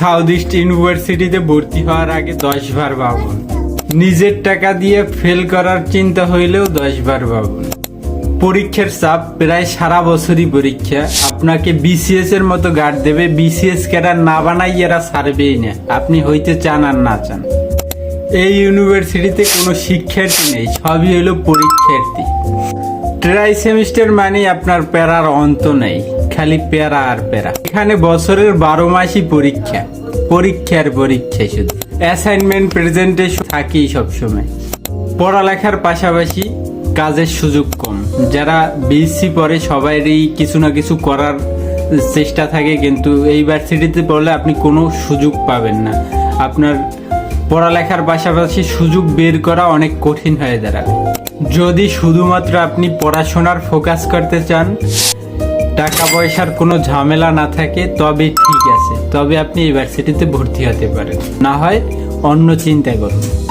South east ইউনিভার্সিটিতে ভর্তি হওয়ার আগে দশ বার নিজের টাকা দিয়ে ফেল করার চিন্তা হইলেও দশ বার পরীক্ষার চাপ প্রায় সারা বছরই পরীক্ষা। আপনাকে বিসিএস এর মতো গার্ড দেবে বিসিএস ক্যাডার না বানাই এরা ছাড়বেই না। আপনি হইতে চান আর না চান। এই ইউনিভার্সিটিতে কোনো শিক্ষার্থী নেই, সবই হলো পরীক্ষার্থী। ট্রাই সেমিস্টার মানে আপনার প্যারার অন্ত নেই। খালি প্যারা আর প্যারা। এখানে বছরের বারো মাসই পরীক্ষা। পরীক্ষার পরীক্ষা শুধু। অ্যাসাইনমেন্ট প্রেজেন্টেশন থাকেই সবসময়। পড়ালেখার পাশাপাশি কাজের সুযোগ কম। যারা বিএসসি পড়ে সবারই কিছু না কিছু করার চেষ্টা থাকে, কিন্তু এই ভার্সিটিতে পড়লে আপনি কোনো সুযোগ পাবেন না। আপনার পড়ালেখার পাশাপাশি সুযোগ বের করা অনেক কঠিন হয়ে দাঁড়াবে। যদি শুধুমাত্র আপনি পড়াশোনার ফোকাস করতে চান টাকা পয়সার কোনো ঝামেলা না থাকে, তবে ঠিক আছে। তবে আপনি ইউনিভার্সিটিতে ভর্তি হতে পারেন। না হয় অন্য চিন্তা করুন।